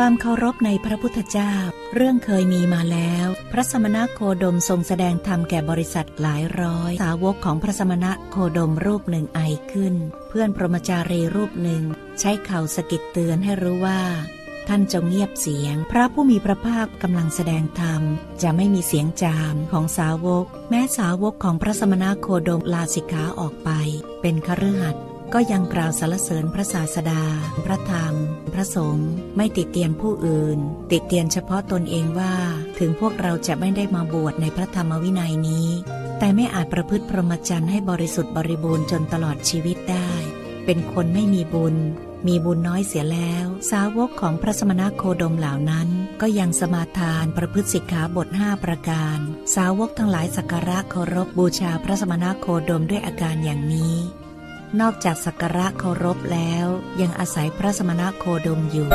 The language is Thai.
ความเคารพในพระพุทธเจ้า เรื่องเคยมีมาแล้ว พระสมณโคดมทรงแสดงธรรมแก่บริษัทหลายร้อย สาวกของพระสมณโคดมรูปหนึ่งไอขึ้น เพื่อนพรหมจารีรูปหนึ่ง ใช้เข่าสะกิดเตือนให้รู้ว่า ท่านจงเงียบเสียง พระผู้มีพระภาคกำลังแสดงธรรม จะไม่มีเสียงจามของสาวก แม้สาวกของพระสมณโคดมลาสิกขาออกไป เป็นคฤหัสถ์ ก็ยังกล่าวสรรเสริญพระศาสดา พระธรรม พระสงฆ์ไม่ติดเตียนผู้อื่น ติดเตียนเฉพาะตนเองว่า ถึงพวกเราจะไม่ได้มาบวชในพระธรรมวินัยนี้ แต่ไม่อาจประพฤติพรหมจรรย์ให้บริสุทธิ์บริบูรณ์จนตลอดชีวิตได้ เป็นคนไม่มีบุญ มีบุญน้อยเสียแล้ว สาวกของพระสมณโคดมเหล่านั้น ก็ยังสมาทานประพฤติสิกขาบทห้าประการ สาวกทั้งหลายสักการะเคารพบูชาพระสมณโคดมด้วยอาการอย่างนี้ นอกจากสักการะเคารพแล้วยังอาศัยพระสมณโคดมอยู่